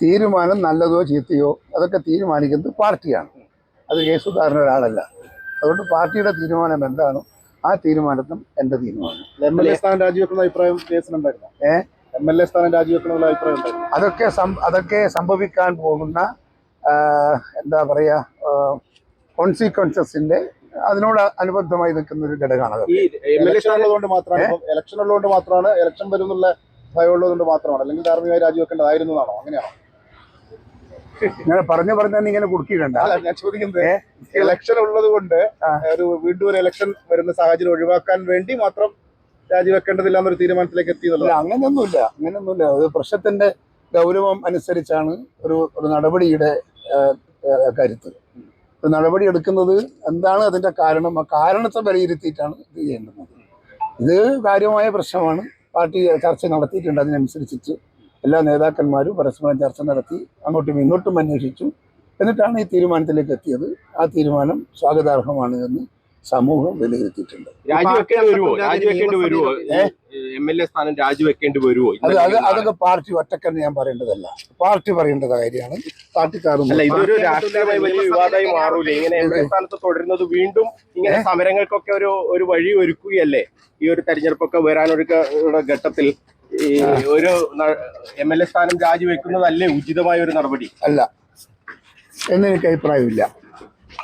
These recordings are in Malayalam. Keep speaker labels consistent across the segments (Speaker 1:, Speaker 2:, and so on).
Speaker 1: തീരുമാനം നല്ലതോ ചീത്തയോ അതൊക്കെ തീരുമാനിക്കുന്നത് പാർട്ടിയാണ്. അത് സുധാകരൻ ഒരാളല്ല. അതുകൊണ്ട് പാർട്ടിയുടെ തീരുമാനം എന്താണോ ആ തീരുമാനത്തും എന്റെ തീരുമാനം.
Speaker 2: എം എൽ എ സ്ഥാനം രാജിവെക്കുന്ന അഭിപ്രായം കേസിനുണ്ടായിരുന്നു
Speaker 1: ഏ?
Speaker 2: എം എൽ എ സ്ഥാനം രാജിവെക്കണമെന്നുള്ള അഭിപ്രായം ഉണ്ടായിരുന്നു?
Speaker 1: അതൊക്കെ അതൊക്കെ സംഭവിക്കാൻ പോകുന്ന എന്താ പറയാ കോൺസിക്വൻസസിന്റെ അതിനോട് അനുബന്ധമായി നിൽക്കുന്ന ഒരു ഘടകമാണ്.
Speaker 3: ഈ എം എൽ എ
Speaker 2: ഇലക്ഷൻ ഉള്ളതുകൊണ്ട് മാത്രമാണ് ഇലക്ഷൻ ഉള്ളതുകൊണ്ട് മാത്രമാണ് ഇലക്ഷൻ വരുന്നുള്ള ഭയം ഉള്ളതുകൊണ്ട് മാത്രമാണ് അല്ലെങ്കിൽ ധാർമ്മികമായി രാജിവെക്കേണ്ടതായിരുന്നതാണോ അങ്ങനെയാണോ?
Speaker 1: ഇങ്ങനെ പറഞ്ഞു പറഞ്ഞു തന്നെ ഇങ്ങനെ കുടുക്കിയിടണ്ട.
Speaker 2: ഞാൻ ചോദിക്കുന്നത് ഇലക്ഷൻ ഉള്ളത് കൊണ്ട് ഒരു വീണ്ടും ഒരു ഇലക്ഷൻ വരുന്ന സാഹചര്യം ഒഴിവാക്കാൻ വേണ്ടി മാത്രം രാജിവെക്കേണ്ടതില്ല എന്നൊരു തീരുമാനത്തിലേക്ക്
Speaker 1: എത്തി
Speaker 2: എത്തിയതല്ല
Speaker 1: അങ്ങനെയൊന്നുമില്ല അങ്ങനെയൊന്നുമില്ല. അത് പ്രശ്നത്തിന്റെ ഗൗരവം അനുസരിച്ചാണ് ഒരു ഒരു നടപടിയുടെ കരുത്ത്. ഒരു നടപടി എടുക്കുന്നത് എന്താണ് അതിന്റെ കാരണം? ആ കാരണത്തെ വിലയിരുത്തിയിട്ടാണ് ഇത് ചെയ്യേണ്ടത്. ഇത് കാര്യമായ പ്രശ്നമാണ്. പാർട്ടി ചർച്ച നടത്തിയിട്ടുണ്ട് അതിനനുസരിച്ച് എല്ലാ നേതാക്കന്മാരും പരസ്പരം ചർച്ച നടത്തി അങ്ങോട്ടും ഇങ്ങോട്ടും അന്വേഷിച്ചു. എന്നിട്ടാണ് ഈ തീരുമാനത്തിലേക്ക് എത്തിയത്. ആ തീരുമാനം സ്വാഗതാർഹമാണ് എന്ന് സമൂഹം വിലയിരുത്തിയിട്ടുണ്ട്. അത് അത് അതൊക്കെ പാർട്ടി ഒറ്റക്കെന്ന് ഞാൻ പറയേണ്ടതല്ല. പാർട്ടി പറയേണ്ട കാര്യമാണ്. പാർട്ടിക്കാരും
Speaker 3: അല്ല ഇതൊരു രാഷ്ട്രീയമായി വലിയ വിവാദമായി മാറൂലേ? ഇങ്ങനെ എം എൽ എ തുടരുന്നത് വീണ്ടും ഇങ്ങനെ സമരങ്ങൾക്കൊക്കെ ഒരു ഒരു വഴി ഒരുക്കുകയല്ലേ? ഈ ഒരു തെരഞ്ഞെടുപ്പൊക്കെ വരാനൊരു ഘട്ടത്തിൽ ഈ ഒരു എം എൽ എ സ്ഥാനം രാജിവെക്കുന്നതല്ലേ ഉചിതമായ ഒരു നടപടി?
Speaker 1: അല്ല. എന്നെനിക്ക് അഭിപ്രായമില്ല.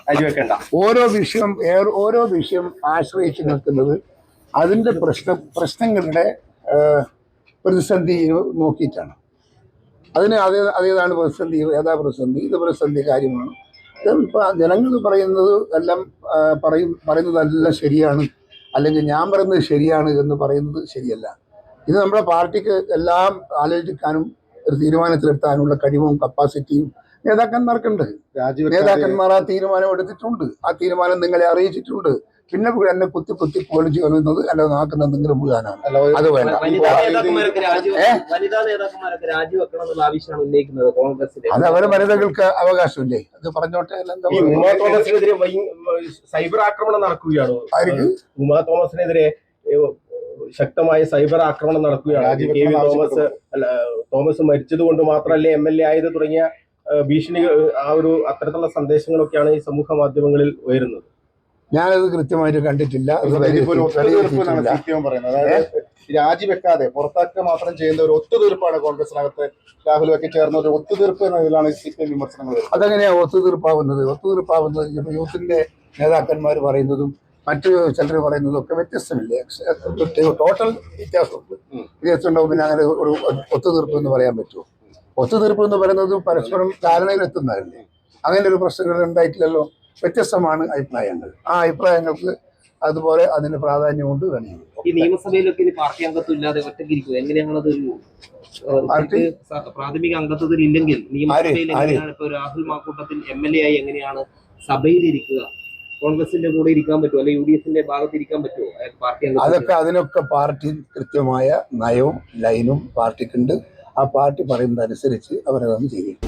Speaker 3: രാജിവെക്കേണ്ട.
Speaker 1: ഓരോ വിഷയം ഓരോ വിഷയം ആശ്രയിച്ച് നിൽക്കുന്നത് അതിന്റെ പ്രശ്ന പ്രശ്നങ്ങളുടെ പ്രതിസന്ധി നോക്കിയിട്ടാണ്. അതിന് അതേ അതേതാണ് പ്രതിസന്ധി ഏതാ പ്രതിസന്ധി? ഇത് പ്രതിസന്ധി കാര്യമാണ്. ഇപ്പം ജനങ്ങൾ പറയുന്നത് എല്ലാം പറയും പറയുന്നതെല്ലാം ശരിയാണ്. അല്ലെങ്കിൽ ഞാൻ പറയുന്നത് ശരിയാണ് എന്ന് പറയുന്നത് ശരിയല്ല. ഇത് നമ്മുടെ പാർട്ടിക്ക് എല്ലാം ആലോചിക്കാനും ഒരു തീരുമാനത്തിലെത്താനുള്ള കഴിവും കപ്പാസിറ്റിയും നേതാക്കന്മാർക്കുണ്ട്. നേതാക്കന്മാർ ആ തീരുമാനം എടുത്തിട്ടുണ്ട്. ആ തീരുമാനം നിങ്ങളെ അറിയിച്ചിട്ടുണ്ട്. പിന്നെ എന്നെ കുത്തി കുത്തി പൊളിച്ച് കൊല്ലുന്നത് അല്ല നാക്കുന്ന എന്തെങ്കിലും
Speaker 2: ഒരു-
Speaker 1: അത് വേണ്ട. അത് അവരെ വനിതകൾക്ക് അവകാശമില്ലേ? അത് പറഞ്ഞോട്ടെ
Speaker 3: സൈബർ ആക്രമണം നടക്കുകയാണ്?
Speaker 1: ആർക്ക്?
Speaker 3: ഉമാ തോമസിനെതിരെ ശക്തമായ സൈബർ ആക്രമണം നടക്കുകയാണ്. കെ വി തോമസ് അല്ല തോമസ് മരിച്ചത് കൊണ്ട് മാത്രമല്ലേ എം എൽ എ ആയത് തുടങ്ങിയ ഭീഷണി ഭീഷണികൾ ആ ഒരു അത്തരത്തിലുള്ള സന്ദേശങ്ങളൊക്കെയാണ് ഈ സമൂഹ മാധ്യമങ്ങളിൽ ഉയരുന്നത്.
Speaker 1: ഞാനത് കൃത്യമായിട്ട് കണ്ടിട്ടില്ല.
Speaker 2: രാജിവെക്കാതെ പുറത്താക്കുക മാത്രം ചെയ്യുന്ന ഒരു ഒത്തുതീർപ്പാണ് കോൺഗ്രസിനകത്ത് രാഹുലൊക്കെ ചേർന്ന ഒരു ഒത്തുതീർപ്പ് എന്നതിലാണ് സി പി എം വിമർശനങ്ങൾ അതെങ്ങനെയാണ്
Speaker 1: അതെങ്ങനെയാ ഒത്തുതീർപ്പാവുന്നത് ഒത്തുതീർപ്പാവുന്നത് യൂത്തിന്റെ നേതാക്കന്മാർ പറയുന്നതും മറ്റു ചിലർ പറയുന്നതൊക്കെ വ്യത്യസ്തമില്ലേ? ടോട്ടൽ വ്യത്യാസമുണ്ട്. വ്യത്യാസം ഉണ്ടാവും പിന്നെ അങ്ങനെ ഒരു ഒത്തുതീർപ്പ് എന്ന് പറയാൻ പറ്റുമോ? ഒത്തുതീർപ്പ് എന്ന് പറയുന്നത് പരസ്പരം ധാരണയിലെത്തുന്നതല്ലേ? അങ്ങനെ ഒരു പ്രശ്നങ്ങൾ ഉണ്ടായിട്ടില്ലല്ലോ? വ്യത്യസ്തമാണ് അഭിപ്രായങ്ങൾ. ആ അഭിപ്രായങ്ങൾക്ക് അതുപോലെ അതിന് പ്രാധാന്യമുണ്ട് തന്നെ
Speaker 4: ഈ നിയമസഭയിലൊക്കെ ഇനി പാർട്ടി അംഗത്വം ഇല്ലാതെ അതൊരു
Speaker 1: പാർട്ടി?
Speaker 4: പ്രാഥമിക അംഗത്വത്തിൽ ഇല്ലെങ്കിൽ നിയമസഭയിൽ എങ്ങനെയാണ് ഇപ്പൊ Rahul Mamkootathil M L A ആയി എങ്ങനെയാണ് സഭയിൽ ഇരിക്കുക കോൺഗ്രസിന്റെ കൂടെ ഇരിക്കാൻ പറ്റുമോ? അല്ലെങ്കിൽ യു ഡി എഫിന്റെ ഭാഗത്ത് ഇരിക്കാൻ പറ്റുമോ? പാർട്ടി
Speaker 1: അതൊക്കെ അതിനൊക്കെ പാർട്ടി കൃത്യമായ നയവും ലൈനും പാർട്ടിക്കുണ്ട്. ആ പാർട്ടി പറയുന്നതനുസരിച്ച് അവരതൊന്നും ചെയ്യും.